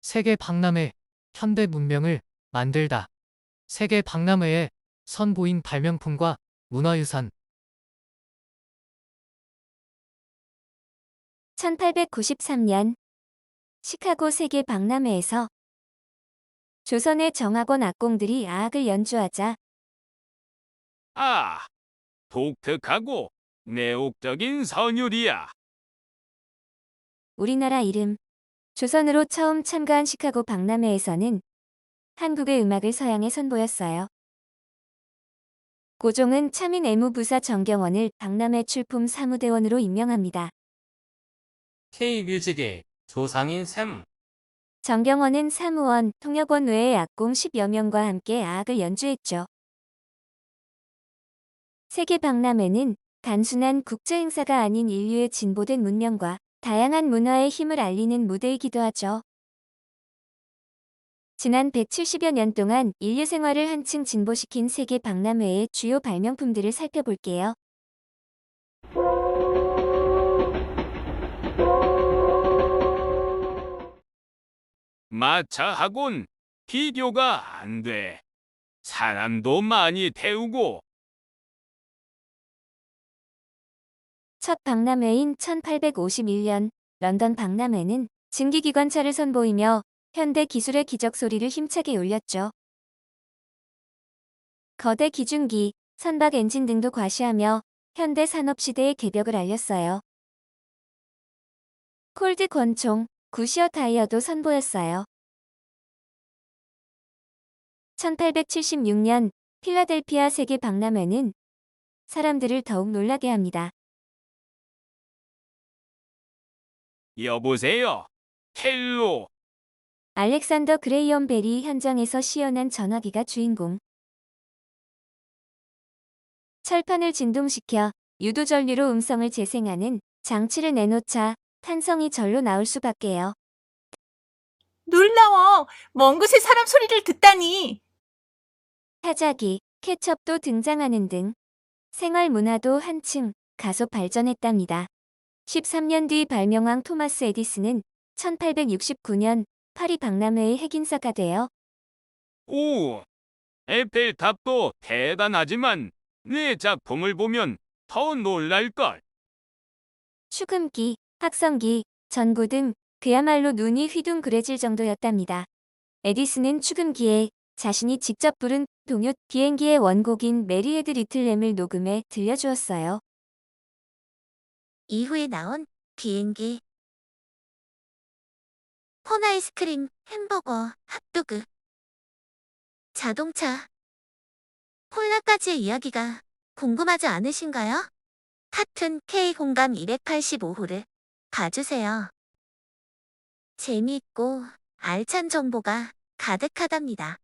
세계 박람회 현대 문명을 만들다. 세계 박람회에 선보인 발명품과 문화유산 1893년 시카고 세계 박람회에서 조선의 정학원 악공들이 아악을 연주하자 아, 독특하고 내혹적인 선율이야. 우리나라 이름 조선으로 처음 참가한 시카고 박람회에서는 한국의 음악을 서양에 선보였어요. 고종은 차민 애무부사 정경원을 박람회 출품 사무대원으로 임명합니다. K뮤직의 조상인 샘. 정경원은 사무원, 통역원 외의 악공 10여 명과 함께 아악을 연주했죠. 세계 박람회는 단순한 국제 행사가 아닌 인류의 진보된 문명과 다양한 문화의 힘을 알리는 무대이기도 하죠. 지난 170여 년 동안 인류 생활을 한층 진보시킨 세계 박람회의 주요 발명품들을 살펴볼게요. 마차하곤 비교가 안 돼. 사람도 많이 태우고 첫 박람회인 1851년 런던 박람회는 증기기관차를 선보이며 현대 기술의 기적 소리를 힘차게 울렸죠. 거대 기중기, 선박 엔진 등도 과시하며 현대 산업 시대의 개벽을 알렸어요. 콜드 권총, 구시어 타이어도 선보였어요. 1876년 필라델피아 세계 박람회는 사람들을 더욱 놀라게 합니다. 여보세요. 헬로. 알렉산더 그레이엄 벨이 현장에서 시연한 전화기가 주인공. 철판을 진동시켜 유도 전류로 음성을 재생하는 장치를 내놓자 탄성이 절로 나올 수밖에요. 놀라워. 먼 곳에 사람 소리를 듣다니. 타자기, 케첩도 등장하는 등 생활 문화도 한층 가속 발전했답니다. 13년 뒤 발명왕 토마스 에디슨은 1869년 파리 박람회의 핵인사가 되어 오. 에펠탑도 대단하지만 내 작품을 보면 더 놀랄걸. 축음기, 확성기, 전구 등 그야말로 눈이 휘둥그레질 정도였답니다. 에디슨은 축음기에 자신이 직접 부른 동요 비행기의 원곡인 메리 헤드 리틀램을 녹음해 들려주었어요. 이후에 나온 비행기, 콘 아이스크림, 햄버거, 핫도그, 자동차, 콜라까지의 이야기가 궁금하지 않으신가요? 하튼 K 공감 285호를 봐주세요. 재미있고 알찬 정보가 가득하답니다.